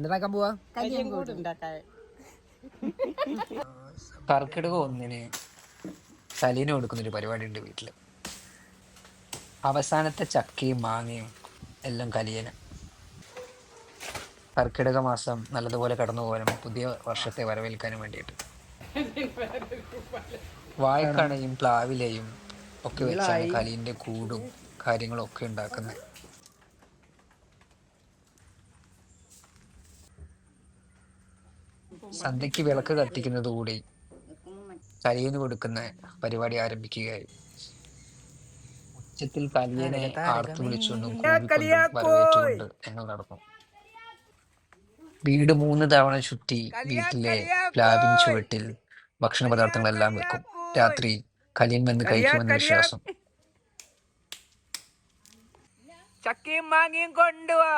എന്തിനാക്കാൻ പോവാ? കർക്കിടക ഒന്നിന് സലീന കൊടുക്കുന്ന ഒരു പരിപാടി ഉണ്ട് വീട്ടിൽ അവസാനത്തെ ചക്കയും മാങ്ങയും എല്ലാം കലിയന. കർക്കിടക മാസം നല്ലതുപോലെ കടന്നു പോകാനും പുതിയ വർഷത്തെ വരവേൽക്കാനും വേണ്ടിയിട്ട്. വായക്കണയും പ്ലാവിലയും ഒക്കെ വെച്ചാണ് കലീന്റെ കൂടും കാര്യങ്ങളും ഒക്കെ ഉണ്ടാക്കുന്നത്. സന്ധ്യക്ക് വിളക്ക് കത്തിക്കുന്നതുകൂടി കലിയന് കൊടുക്കുന്ന പരിപാടി ആരംഭിക്കുകയായി. ഉച്ചത്തിൽ കലിയനെ ആർത്തു വിളിച്ചുകൊണ്ടും വരവേറ്റുകൊണ്ട് ഞങ്ങൾ നടന്നു. വീട് മൂന്ന് തവണ ചുറ്റി വീട്ടിലെ പ്ലാബിൻ ചുവട്ടിൽ ഭക്ഷണ പദാർത്ഥങ്ങളെല്ലാം വെക്കും. രാത്രി കലിയൻ വന്ന് കഴിക്കുമെന്ന് വിശ്വാസം ചക്കയും മാങ്ങയും കൊണ്ടുവാ.